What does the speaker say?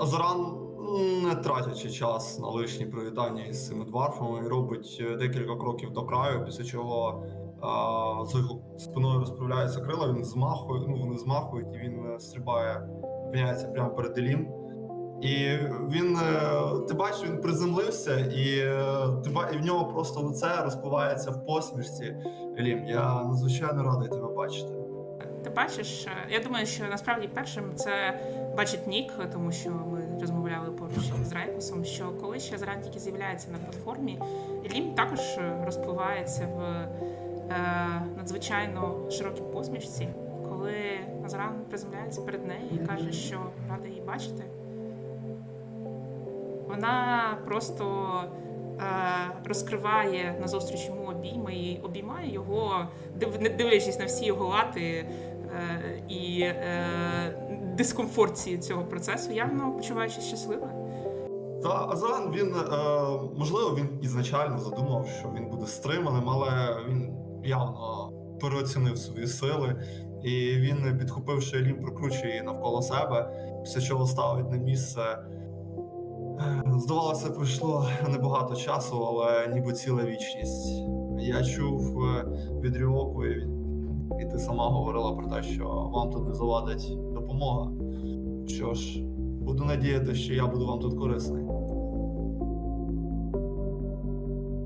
Азаран, не тратячи час на лишні привітання із цими дварфами, робить е, декілька кроків до краю, після чого а, з його спиною розправляються крила, він змахує, ну вони змахують, і він е, стрибає, опиняється прямо перед Елім. І він, е, ти бачиш, він приземлився, і, ти ба- і в нього просто лице розпливається в посмішці. Елім, я надзвичайно радий тебе бачити. Ти бачиш, е, я думаю, що насправді першим це бачить Нік, тому що ми розмовляли поруч з Райкусом, що коли ще Заран тільки з'являється на платформі, Лім також е, розпливається в е, надзвичайно широкій посмішці. Коли Назаран приземляється перед нею і каже, що рада її бачити, вона просто розкриває назустріч йому обійми і обіймає його, дивлячись на всі його лати е, і е, дискомфорт цього процесу, явно почуваючись щасливо. Та Азаран, він е, можливо, він ізначально задумав, що він буде стриманим, але він явно переоцінив свої сили, і він, підхопивши Елім, прокручує її навколо себе, після чого ставить на місце. Е, Здавалося, пройшло небагато часу, але ніби ціла вічність. Я чув е, від Ріоку, і, і ти сама говорила про те, що вам тут не завадить допомога. Що ж, буду надіяти, що я буду вам тут корисний.